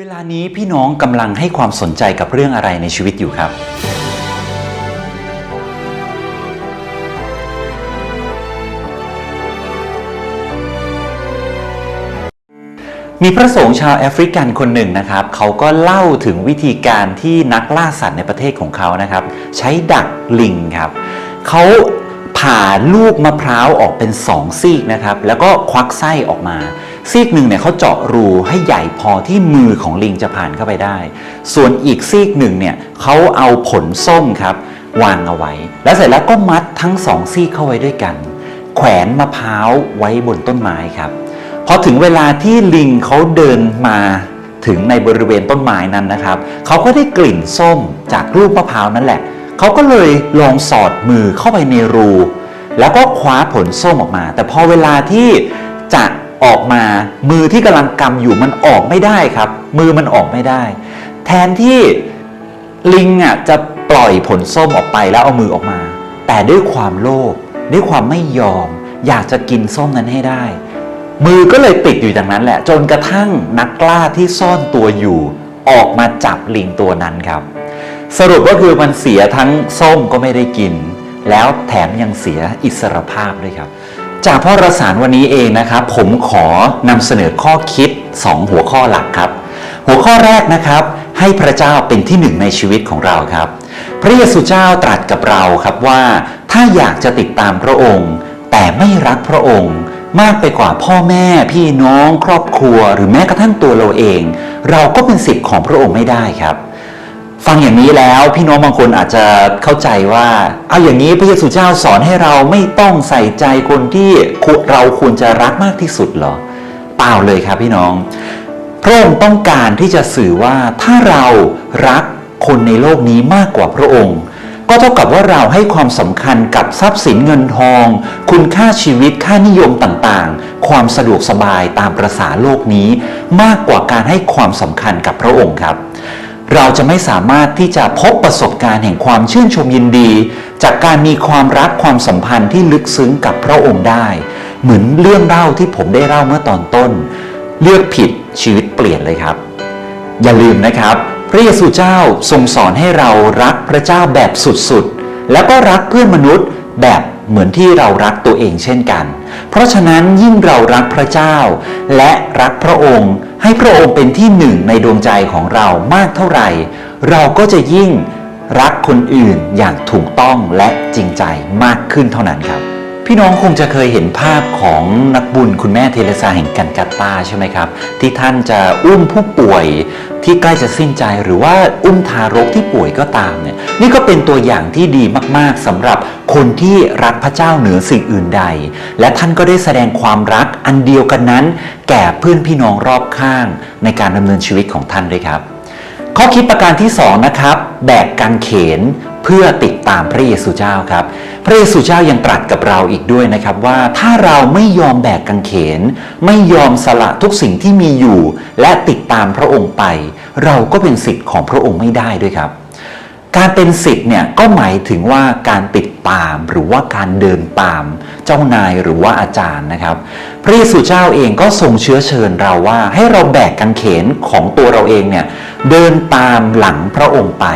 เวลานี้พี่น้องกำลังให้ความสนใจกับเรื่องอะไรในชีวิตอยู่ครับ มีพระสงฆ์ชาวแอฟริกันคนหนึ่งนะครับ เขาก็เล่าถึงวิธีการที่นักล่าสัตว์ในประเทศของเขานะครับ ใช้ดักลิงครับ เขาผ่าลูกมะพร้าวออกเป็นสองซีกนะครับ แล้วก็ควักไส้ออกมา ซีกหนึ่งเนี่ยเขาเจาะรูให้ใหญ่พอที่มือของลิงจะผ่านเข้าไปได้ ส่วนอีกซีกหนึ่งเนี่ยเขาเอาผลส้มครับวางเอาไว้ แล้วเสร็จแล้วก็มัดทั้งสองซีกเข้าไว้ด้วยกัน แขวนมะพร้าวไว้บนต้นไม้ครับพอถึงเวลาที่ลิงเขาเดินมาถึงในบริเวณต้นไม้นั้นนะครับเขาก็ได้กลิ่นส้มจากลูกมะพร้าวนั่นแหละเขาก็เลยลองสอดมือเข้าไปในรู แล้วก็คว้าผลส้มออกมา แต่พอเวลาที่จะ ออกมามือที่กำลังกำอยู่มันออกไม่ได้ครับ มือมันออกไม่ได้ แทนที่ลิงอะจะปล่อยผลส้มออกไปแล้วเอามือออกมา แต่ด้วยความโลภด้วยความไม่ยอม อยากจะกินส้มนั้นให้ได้ มือก็เลยติดอยู่อย่างนั้นแหละ จนกระทั่งนักกล้าที่ซ่อนตัวอยู่ ออกมาจับลิงตัวนั้นครับ สรุปก็คือมันเสียทั้งส้มก็ไม่ได้กิน แล้วแถมยังเสียอิสรภาพด้วยครับ จากพ่อรสารวันนี้เองนะครับ ผมขอนำเสนอข้อคิด 2 หัวข้อหลักครับ หัวข้อแรกนะครับ ให้พระเจ้าเป็นที่หนึ่งในชีวิตของเราครับ พระเยซูเจ้าตรัสกับเราครับว่า ถ้าอยากจะติดตามพระองค์ แต่ไม่รักพระองค์ มากไปกว่าพ่อแม่พี่น้องครอบครัว หรือแม้กระทั่งตัวเราเอง เราก็เป็นสิทธิ์ของพระองค์ไม่ได้ครับ ฟังอย่างนี้แล้วพี่น้องบางคนอาจจะเข้าใจว่าเอาอย่างนี้พระเยซูเจ้าสอนให้เราไม่ต้องใส่ใจคนที่เราควรจะรักมากที่สุดเหรอเปล่าเลยครับพี่น้องพระองค์ต้องการที่จะสื่อว่าถ้าเรารักคนในโลกนี้มากกว่าพระองค์ ก็เท่ากับว่าเราให้ความสำคัญกับทรัพย์สินเงินทอง คุณค่าชีวิตค่านิยมต่างๆ ความสะดวกสบายตามประษาโลกนี้ มากกว่าการให้ความสำคัญกับพระองค์ครับ เราจะไม่สามารถที่จะพบประสบการณ์แห่งความชื่นชมยินดี จากการมีความรักความสัมพันธ์ที่ลึกซึ้งกับพระองค์ได้ เหมือนเรื่องเล่าที่ผมได้เล่าเมื่อตอนต้น เลือกผิดชีวิตเปลี่ยนเลยครับ อย่าลืมนะครับ พระเยซูเจ้าทรงสอนให้เรารักพระเจ้าแบบสุดๆ แล้วก็รักเพื่อนมนุษย์ แบบเหมือนที่เรารักตัวเองเช่นกัน เพราะฉะนั้นยิ่งเรารักพระเจ้า และรักพระองค์ ให้พระองค์เป็นที่หนึ่งในดวงใจของเรามากเท่าไหร่ เราก็จะยิ่งรักคนอื่นอย่างถูกต้องและจริงใจมากขึ้นเท่านั้นครับ พี่น้องคงจะเคยเห็นภาพของนักบุญคุณแม่เทเรซาแห่งกันกัตตาใช่ไหมครับ ที่ท่านจะอุ้มผู้ป่วยที่ใกล้จะสิ้นใจหรือว่าอุ้มทารกที่ป่วยก็ตามเนี่ยนี่ก็เป็นตัวอย่างที่ดีมากๆสำหรับคนที่รักพระเจ้าเหนือสิ่งอื่นใด และท่านก็ได้แสดงความรักอันเดียวกันนั้น แก่เพื่อนพี่น้องรอบข้างในการดำเนินชีวิตของท่านด้วยครับ ข้อคิดประการที่2นะครับแบกกางเขนเพื่อติดตามพระเยซูเจ้าครับ พระเยซูเจ้ายังตรัสกับเราอีกด้วยนะครับว่าถ้าเราไม่ยอมแบกกางเขน ไม่ยอมสละทุกสิ่งที่มีอยู่ และติดตามพระองค์ไป เราก็เป็นสิทธิ์ของพระองค์ไม่ได้ด้วยครับ การเป็นสิทธิ์เนี่ยก็หมายถึงว่าการติดตามหรือว่าการเดินตาม เจ้านายหรือว่าอาจารย์นะครับ พระเยซูเจ้าเองก็ทรงเชื้อเชิญเราว่าให้เราแบกกางเขนของตัวเราเองเนี่ย เดินตามหลังพระองค์ไป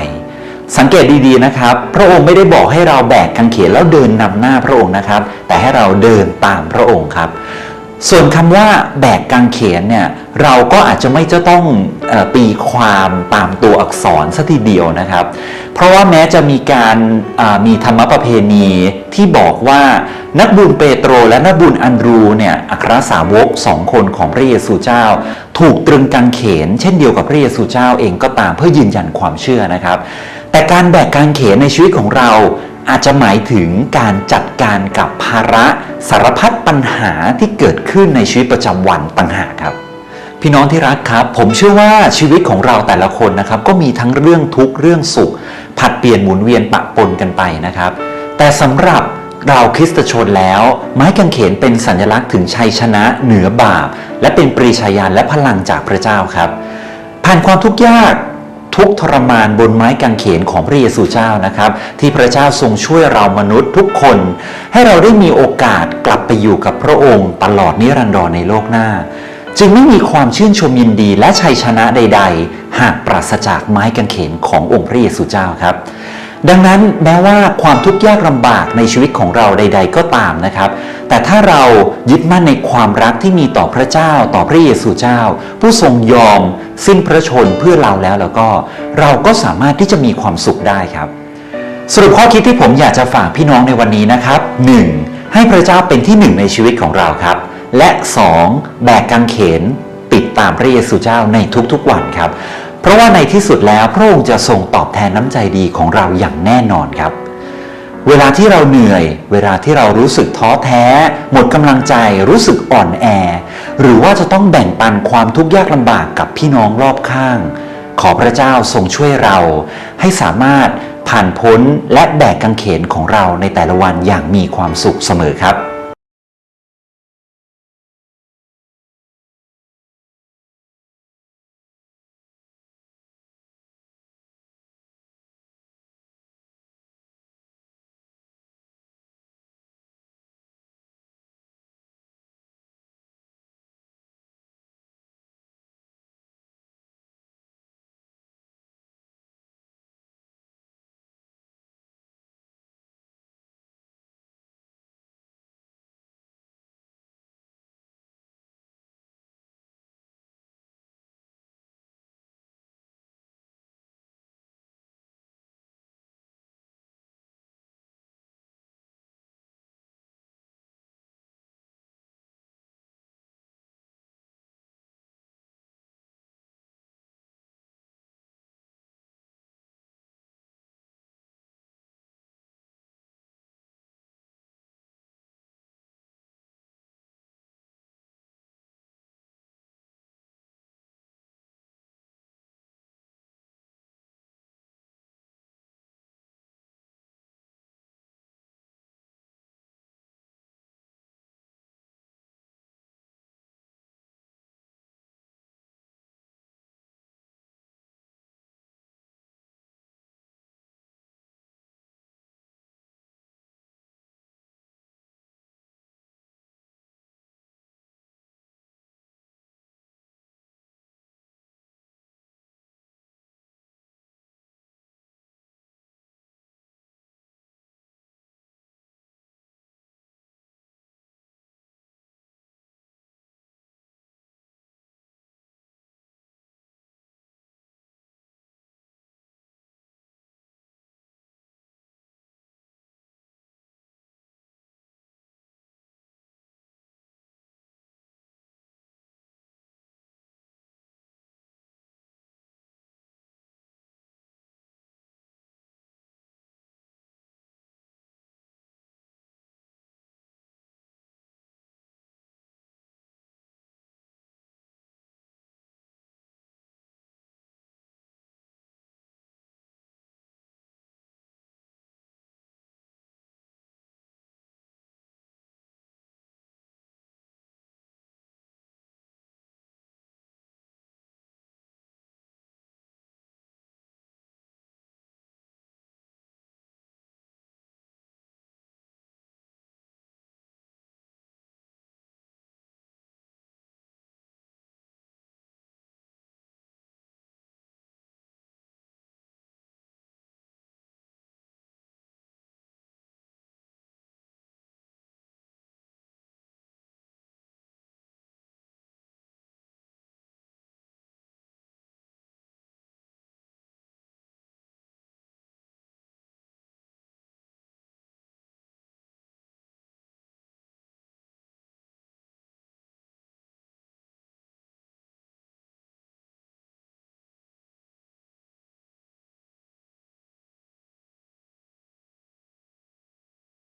สังเกตดีๆนะครับ พระองค์ไม่ได้บอกให้เราแบกกางเขนแล้วเดินนำหน้าพระองค์นะครับ แต่ให้เราเดินตามพระองค์ครับ ส่วนคำว่าแบกกางเขนเนี่ยเราก็อาจจะไม่จะต้องอตีความตามตัวอักษรสัทีเดียวนะครับ เพราะว่าแม้จะมีการมีธรรมประเพณีที่บอกว่านักบุญเปโตรและนักบุญอันดรูเนี่ยอัครสาวกสองคนของพระเยซูเจ้า ถูกตรึงกางเขน เช่นเดียวกับพระเยซูเจ้าเองก็ตามเพื่อยืนยันความเชื่อนะครับ แต่การแบกกางเขนในชีวิตของเรา อาจจะหมายถึงการจัดการกับภาระสารพัดปัญหาที่เกิดขึ้นในชีวิตประจำวันต่างหากครับ พี่น้องที่รักครับ ผมเชื่อว่าชีวิตของเราแต่ละคนนะครับ ก็มีทั้งเรื่องทุกข์เรื่องสุขผัดเปลี่ยนหมุนเวียนปะปนกันไปนะครับ แต่สำหรับเราคริสตชนแล้ว ไม้กางเขนเป็นสัญลักษณ์ถึงชัยชนะเหนือบาป และเป็นปรีชาญาณและพลังจากพระเจ้าครับ ผ่านความทุกข์ยาก ทุกทรมานบนไม้กางเขนของพระเยซูเจ้านะครับ ที่พระเจ้าทรงช่วยเรามนุษย์ทุกคน ให้เราได้มีโอกาสกลับไปอยู่กับพระองค์ตลอดนิรันดรในโลกหน้า จึงไม่มีความชื่นชมยินดีและชัยชนะใด ๆ หากปราศจากไม้กางเขนขององค์พระเยซูเจ้าครับดังนั้นแม้ว่าความทุกข์ยากลำบากในชีวิตของเราใด ๆ ก็ตามนะครับ แต่ถ้าเรายึดมั่นในความรักที่มีต่อพระเจ้าต่อพระเยซูเจ้า ผู้ทรงยอมสิ้นพระชนเพื่อเราแล้วแล้วก็ เราก็สามารถที่จะมีความสุขได้ครับ สรุปข้อคิดที่ผมอยากจะฝากพี่น้องในวันนี้นะครับ 1. ให้พระเจ้าเป็นที่หนึ่งในชีวิตของเราครับ และ 2. แบกกางเขนติดตามพระเยซูเจ้าในทุกๆวันครับ เพราะว่าในที่สุดแล้วพระองค์จะทรงตอบแทนน้ำใจดีของเราอย่างแน่นอนครับ เวลาที่เราเหนื่อย เวลาที่เรารู้สึกท้อแท้ หมดกำลังใจรู้สึกอ่อนแอ หรือว่าจะต้องแบ่งปันความทุกข์ยากลำบากกับพี่น้องรอบข้าง ขอพระเจ้าทรงช่วยเรา ให้สามารถผ่านพ้นและแบกกางเขนของเราในแต่ละวันอย่างมีความสุขเสมอครับ